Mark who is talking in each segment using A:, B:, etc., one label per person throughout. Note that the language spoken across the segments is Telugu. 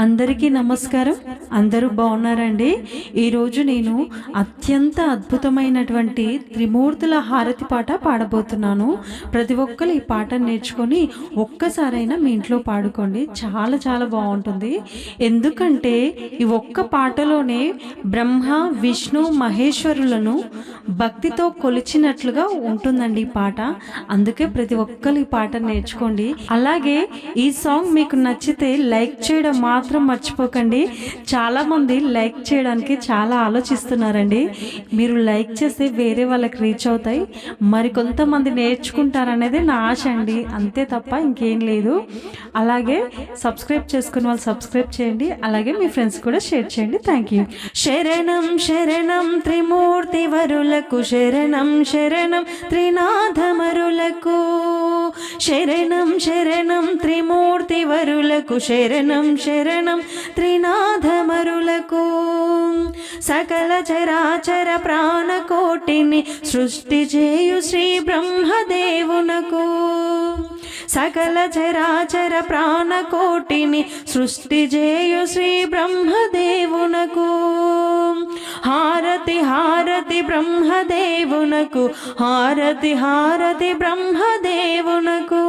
A: అందరికీ నమస్కారం. అందరూ బాగున్నారండి? ఈరోజు నేను అత్యంత అద్భుతమైనటువంటి త్రిమూర్తుల హారతి పాట పాడబోతున్నాను. ప్రతి ఒక్కరు ఈ పాటను నేర్చుకొని ఒక్కసారైనా మీ ఇంట్లో పాడుకోండి. చాలా చాలా బాగుంటుంది. ఎందుకంటే ఈ ఒక్క పాటలోనే బ్రహ్మ విష్ణు మహేశ్వరులను భక్తితో కొలిచినట్లుగా ఉంటుందండి ఈ పాట. అందుకే ప్రతి ఒక్కరు ఈ పాటను నేర్చుకోండి. అలాగే ఈ సాంగ్ మీకు నచ్చితే లైక్ చేయడం మాత్రం మర్చిపోకండి. చాలామంది లైక్ చేయడానికి చాలా ఆలోచిస్తున్నారండి. మీరు లైక్ చేస్తే వేరే వాళ్ళకి రీచ్ అవుతాయి. మరి కొంతమంది నేర్చుకుంటారనేది నా ఆశ అండి. అంతే తప్ప ఇంకేం లేదు. అలాగే సబ్స్క్రైబ్ చేసుకున్న వాళ్ళు సబ్స్క్రైబ్ చేయండి. అలాగే మీ ఫ్రెండ్స్ కూడా షేర్ చేయండి. Thank you. శరణం శరణం త్రిమూర్తి వరులకు శరణం శరణం త్రినాథ శరణం శరణం త్రిమూర్తి వరులకు శరణం శరణం త్రినాథమరులకు. సకల చరాచర ప్రాణకోటిని సృష్టి చేయు శ్రీ బ్రహ్మదేవునకు. సకల చరాచర ప్రాణకోటిని సృష్టి చేయు శ్రీ బ్రహ్మదేవునకు. హారతి హారతి బ్రహ్మదేవునకు హారతి హారతి బ్రహ్మదేవునకు.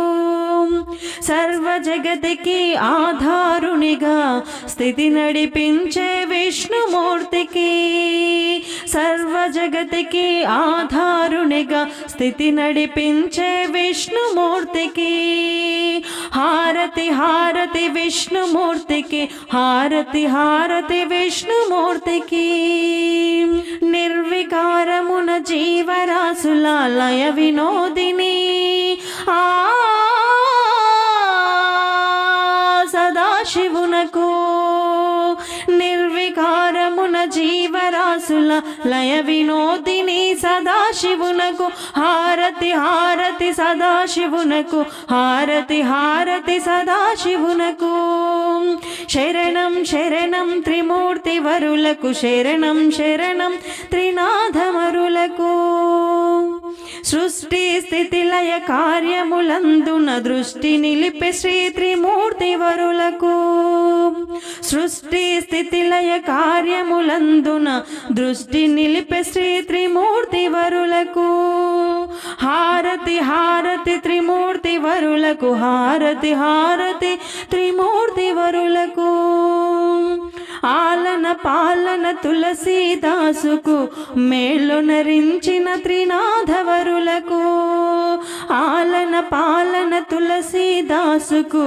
A: సర్వ జగతికి ఆధారునిగా స్థితి నడిపించే విష్ణుమూర్తికి. సర్వ జగతికి ఆధారునిగా స్థితి నడిపించే విష్ణుమూర్తికి. హారతి హారతి విష్ణుమూర్తికి హారతి హారతి విష్ణుమూర్తికి. నిర్వికారమున జీవరాశుల లయ వినోదిని. ఆ సదాశివునకు జీవరాశుల లయ వినోదిని సదాశివునకు హారతి హారతి సదాశివునకు హారతి హారతి సదాశివునకు. శరణం శరణం త్రిమూర్తి వరులకు శరణం శరణం త్రినాథమరులకు. సృష్టి స్థితి లయ కార్యములందున దృష్టి నిలిపే శ్రీ త్రిమూర్తి వరులకు సృష్టి స్థితి లయ కార్యములందున దృష్టి నిలిపే శ్రీ త్రిమూర్తి వరులకు హారతి హారతి త్రిమూర్తి వరులకు హారతి హారతి త్రిమూర్తి వరులకు ఆలన పాలన తులసీదాసుకు మేలునరించిన త్రినాథవరులకు ఆలన పాలన తులసీదాసుకు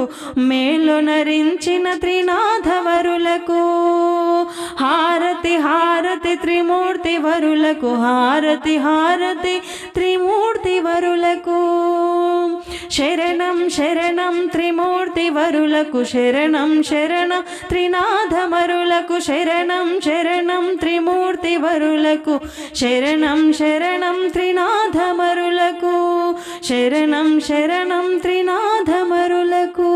A: మేలునరించిన త్రినాథవరులకు హారతి హారతి త్రిమూర్తి వరులకు హారతి హారతి శరణం శరణం త్రిమూర్తి వరులకు శరణం శరణ త్రినాథమరులకు శరణం శరణం త్రిమూర్తి వరులకు శరణం శరణం త్రినాథమరులకు శరణం శరణం త్రినాథమరులకు